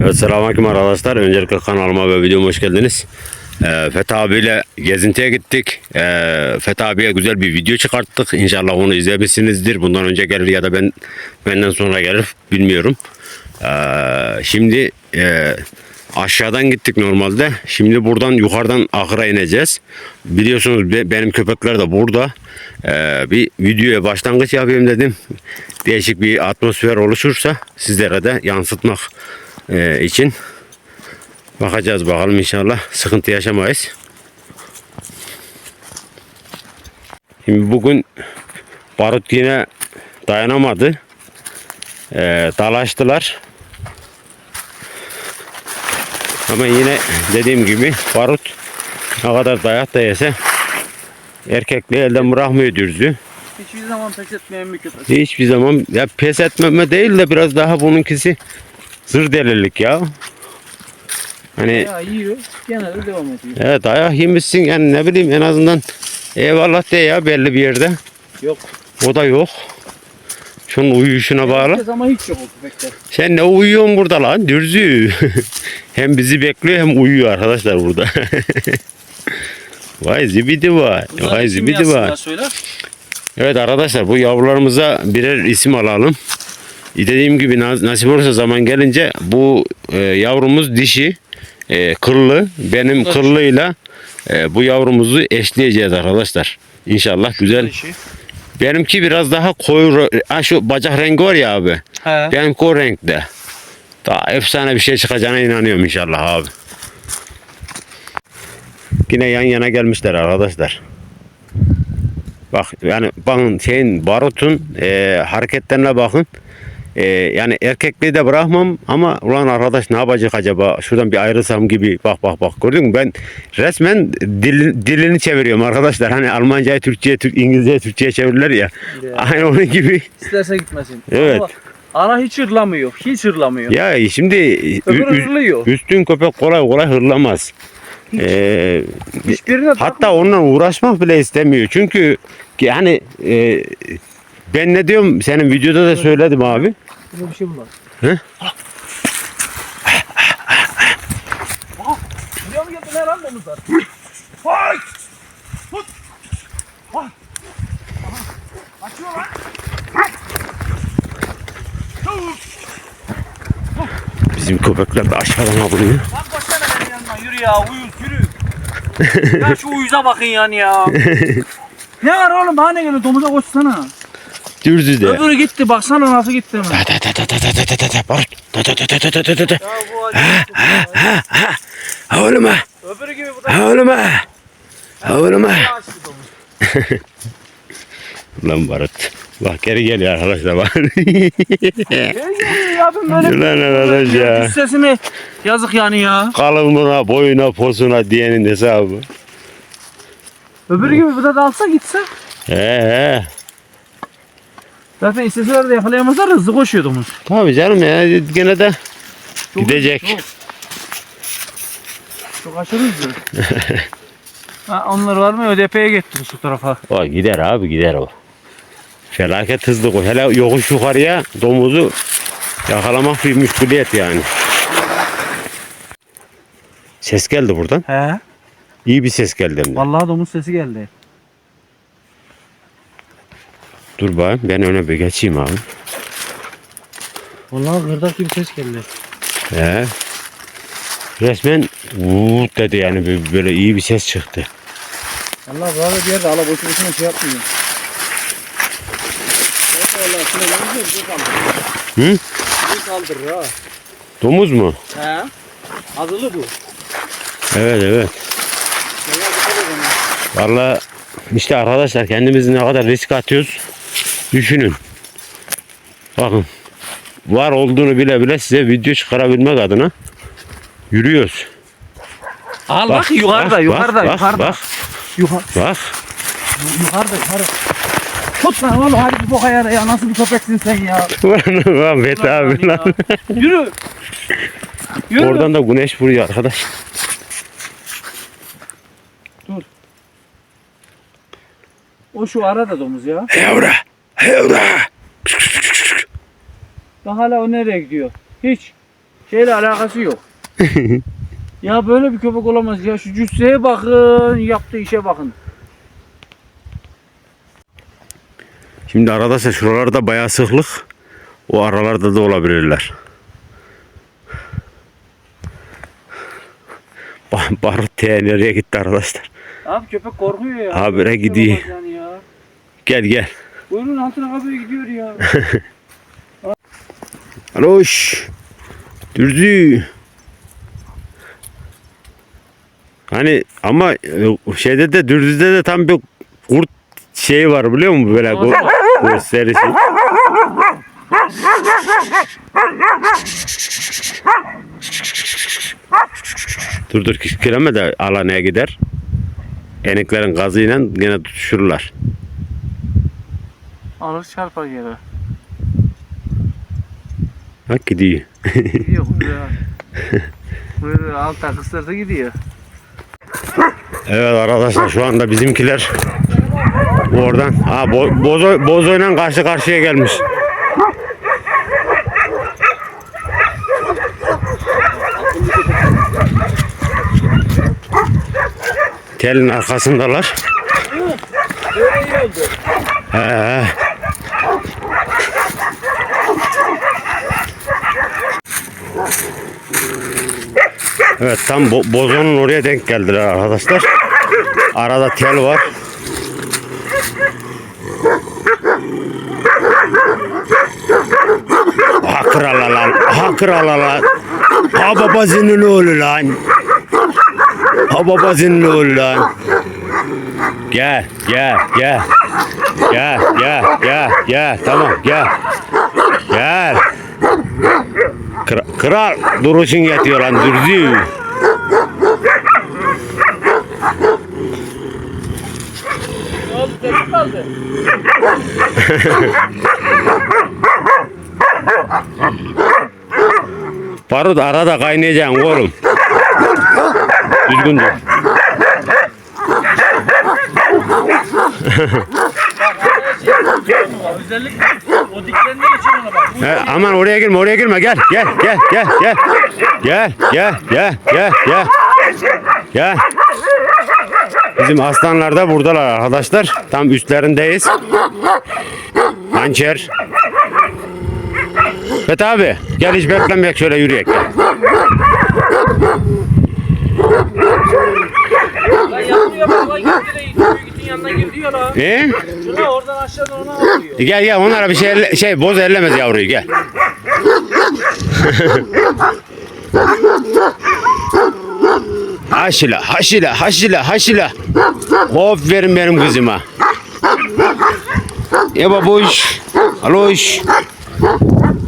Evet selamünaleyküm arkadaşlar. Öncelikle kanalıma ve videoma hoş geldiniz. Ee, Fethi abiyle gezintiye gittik. Ee, Fethi abiye güzel bir video çıkarttık. İnşallah onu izlemişsinizdir. Bundan önce gelir ya da ben benden sonra gelir bilmiyorum. Ee, şimdi e, aşağıdan gittik normalde. Şimdi buradan yukarıdan ahıra ineceğiz. Biliyorsunuz be- benim köpekler de burada. Ee, bir videoya başlangıç yapayım dedim. Değişik bir atmosfer oluşursa sizlere de yansıtmak e, için bakacağız bakalım inşallah sıkıntı yaşamayız. Şimdi bugün barut yine dayanamadı. Ee, dalaştılar. Ama yine dediğim gibi barut ne kadar dayak da yese erkekliği elden bırakmıyor dürzü. Hiçbir zaman pes etmeyen bir köpek. Hiçbir zaman ya pes etmeme değil de biraz daha bununkisi zır delilik ya. Hani Ya yiyor, genelde devam ediyor. evet dayak yemişsin yani ne bileyim en azından eyvallah de ya belli bir yerde. Yok. O da yok. Şunun uyuyuşuna bağlı. Herkes ama hiç yok o. Sen ne uyuyorsun burada lan dürzü. hem bizi bekliyor hem uyuyor arkadaşlar burada. vay zibidi vay. Vay zibidi vay. Söyle. Evet arkadaşlar bu yavrularımıza birer isim alalım. Dediğim gibi nas- nasip olursa zaman gelince bu e, yavrumuz dişi, e, kırlı. Benim kırlıyla e, bu yavrumuzu eşleyeceğiz arkadaşlar. İnşallah güzel. Dişi. Benimki biraz daha koyu, ha, şu bacak rengi var ya abi. He. Benimki o renkte. Daha efsane bir şey çıkacağına inanıyorum inşallah abi. Yine yan yana gelmişler arkadaşlar. Bak yani bakın şeyin barutun e, hareketlerine bakın. E, yani erkekliği de bırakmam ama ulan arkadaş ne yapacak acaba? Şuradan bir ayrılsam gibi. Bak bak bak gördün mü? Ben resmen dil, dilini çeviriyorum arkadaşlar. Hani Almancayı Türkçe'ye, Türk, İngilizce'ye Türkçe'ye çevirirler ya. Ya. Aynı onun gibi. İsterse gitmesin. Evet. Ama ana hiç hırlamıyor. Hiç hırlamıyor. Ya şimdi Öbürü hırlıyor. üstün köpek kolay kolay hırlamaz. Ee, Hiçbirine hatta onunla uğraşmak bile istemiyor. Çünkü yani e, ben ne diyorum senin videoda da söyledim abi. Burada bir şey var? He? Buraya mı geldi ne lan domuzlar? Vay! Tut! Vay! Aha! Açıyor lan! Bizim köpekler de aşağıdan avlıyor. Lan koşsana benim yanıma yürü ya uyuz yürü. ya şu uyuza bakın yani ya. ne var oğlum bana ne geliyor domuza koşsana. Dürzü de. Öbürü gitti baksana nasıl gitti hemen. Ta ta ta ta ta ta ta ta ta ta barut. Ta ta ta ta ta ta ta ta ta. Ya bu acı. Ha oğlum ha. Öbürü gibi bu da Ha oğlum ha. Ha oğlum ha. Lan barut. Bak geri geliyor arkadaşlar bak. Lan arkadaş ya. Sesini yazık yani ya. Kalınlığına, boyuna, posuna diyenin hesabı. Öbürü gibi bu da dalsa gitse. He he. Zaten isteseler de yakalayamazlar hızlı koşuyor domuz. Tabii canım ya gene de Çok Gidecek. Çok, çok aşırı hızlı. ha, onlar var mı? ÖDP'ye getir şu tarafa. o gider abi gider o. Felaket hızlı koş. Hele yokuş yukarıya domuzu yakalamak bir müşküliyet yani. Ses geldi buradan. He. İyi bir ses geldi. Vallahi domuz sesi geldi. Dur bakayım ben öne bir geçeyim abi. Vallahi gırdak gibi ses geldi. He. Resmen vuut dedi yani böyle- böyle iyi bir ses çıktı. Allah burada bir yerde ala boşu boşuna şey yapmıyor. Şuna yanıyor bir. Hı? Bir kaldırır ha. Domuz mu? He. Azılı bu. Evet evet. Valla işte arkadaşlar kendimiz ne kadar risk atıyoruz düşünün. Bakın var olduğunu bile bile size video çıkarabilmek adına yürüyoruz. Al bak, yukarıda bak, yukarıda bak, yukarıda. Bak Yukarı, bak. yukarıda yukarı. Tut lan oğlum hadi bir boka yara ya nasıl bir köpeksin sen ya. Lan Fethi abi lan. Yürü. Yürü. Oradan da güneş vuruyor arkadaş. O şu arada domuz ya. Hevra. Hevra. Bak hala o nereye gidiyor? Hiç. şeyle alakası yok. ya böyle bir köpek olamaz ya. Şu cüsseye bakın, yaptığı işe bakın. Şimdi aradaysa şuralarda bayağı sıklık. O aralarda da olabilirler. Ba- Barut T nereye gitti arkadaşlar? Abi köpek korkuyor ya. Habire gidiyor. Yani ya. Gel gel. Buyurun altına kapıya gidiyor ya. Aloş. Dürdü. Hani ama e, şeyde de dürdüde de tam bir kurt şeyi var biliyor musun böyle bu gösterisi. Dur dur kişkileme de alanaya gider. Eniklerin gazıyla gene tutuşurlar. Alır çarpar yere. Bak gidiyor. Gidiyor buraya. Böyle alta kıstırdı gidiyor. Evet arkadaşlar şu anda bizimkiler oradan ha bo bozo bozoyla karşı karşıya gelmiş. Telin arkasındalar. Böyle iyi oldu. He, Evet tam bo bozonun oraya denk geldiler arkadaşlar. Arada tel var. Ha krala lan. Ha krala lan. Ha babasının oğlu lan. Ha babasının oğlu lan. Gel, gel, gel. Gel, gel, gel, gel. Tamam, gel. Gel. Kral, duruşun yetiyor lan dürzü. Barut arada kaynayacaksın oğlum. Düzgün dur. Özellikle o diklendiği aman oraya girme, oraya girme. Gel, gel, gel, gel, gel. Gel, gel, gel, gel, gel. Gel. Bizim aslanlar da buradalar arkadaşlar. Tam üstlerindeyiz. Hançer. Fet abi gel hiç beklemeyek şöyle yürüyek. Gel. Lan yapmıyor bak lan gitti de Büyük'ün yanına girdi ya lan. E? Şuna oradan aşağıdan ona atıyor. Gel gel onlara bir şey elle- şey boz ellemez yavruyu gel. haşila haşila haşila haşila. Hop verin benim kızıma. Ya babuş. Aloş.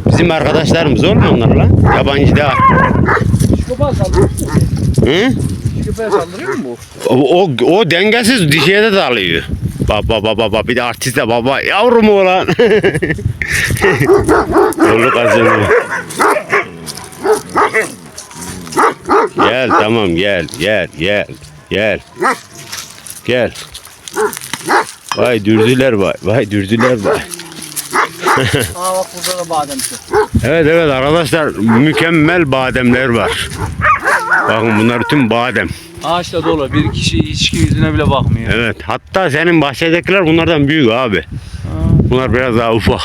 Bizim arkadaşlarımız oğlum onlar lan. Yabancı da. Köpeğe saldırıyor mu? Hı? Köpeğe saldırıyor mu? O, o, o dengesiz dişiye de dalıyor. Baba baba baba bir de artist de baba yavrum oğlan. Yolu kazanıyor. Gel tamam gel gel gel gel. Gel. Vay dürdüler vay. Vay dürdüler vay. Aa bak burada da badem. Evet evet arkadaşlar mükemmel bademler var. Bakın bunlar tüm badem. Ağaçta dolu. Bir kişi hiç yüzüne bile bakmıyor. Evet hatta senin bahçedekiler bunlardan büyük abi. Bunlar biraz daha ufak.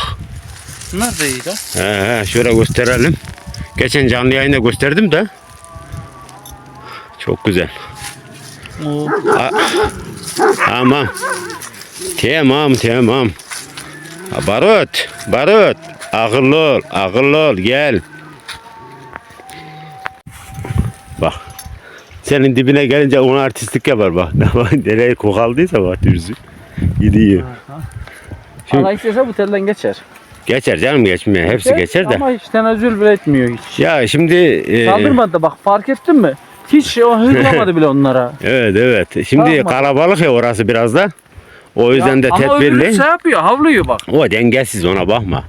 Bunlar da iyi de. He, he, şöyle gösterelim. Geçen canlı yayında gösterdim de. Çok güzel. Oo. Ha, tamam. Tamam tamam. Ha, Barut, Barut. Akıllı ol, akıllı ol. Gel. Bak. Senin dibine gelince ona artistlik yapar bak. Nereye kokaldıysa bak dürzü. Gidiyor. Şimdi- Allah istese bu telden geçer. Geçer canım geçmiyor. Hepsi geçer de. Ama hiç tenezzül bile etmiyor hiç. Ya şimdi e, Saldırmadı da bak fark ettin mi? Hiç o hırlamadı bile onlara. Evet evet. Şimdi Tamam. kalabalık ya orası biraz da. O yüzden de Ya, Ama öbürü tedbirli. şey yapıyor havlıyor bak. O dengesiz ona bakma.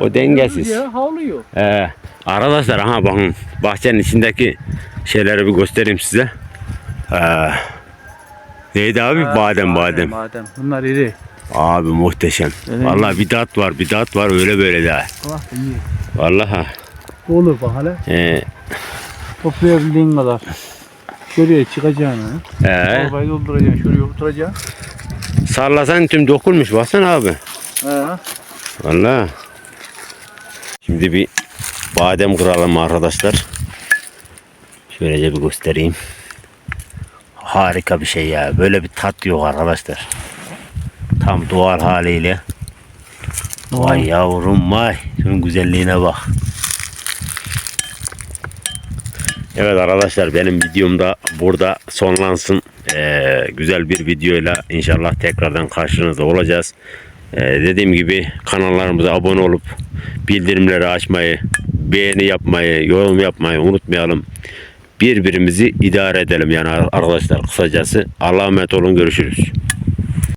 O dengesiz. Ya, havlıyor. Ee, arkadaşlar aha bakın bahçenin içindeki şeyleri bir göstereyim size. Ee, neydi abi? badem badem. Badem. Bunlar iri. Abi muhteşem. Evet. Vallahi bir tat var bir tat var öyle böyle de. Allah iyi. Vallahi. Olur bak hele. Ee, Toplayabildiğin kadar. Şuraya çıkacaksın. ha. ee, Torbayı dolduracaksın. Şuraya oturacaksın. sallasan tüm dokunmuş baksana abi. He. Valla. Şimdi bir badem kıralım arkadaşlar. Şöylece bir göstereyim. Harika bir şey ya. Böyle bir tat yok arkadaşlar. Tam doğal haliyle. Vay yavrum vay. Şunun güzelliğine bak. Evet arkadaşlar benim videom da burada sonlansın. Ee, güzel bir videoyla inşallah tekrardan karşınızda olacağız. Ee, dediğim gibi kanallarımıza abone olup bildirimleri açmayı, beğeni yapmayı, yorum yapmayı unutmayalım. Birbirimizi idare edelim yani arkadaşlar kısacası. Allah'a emanet olun görüşürüz.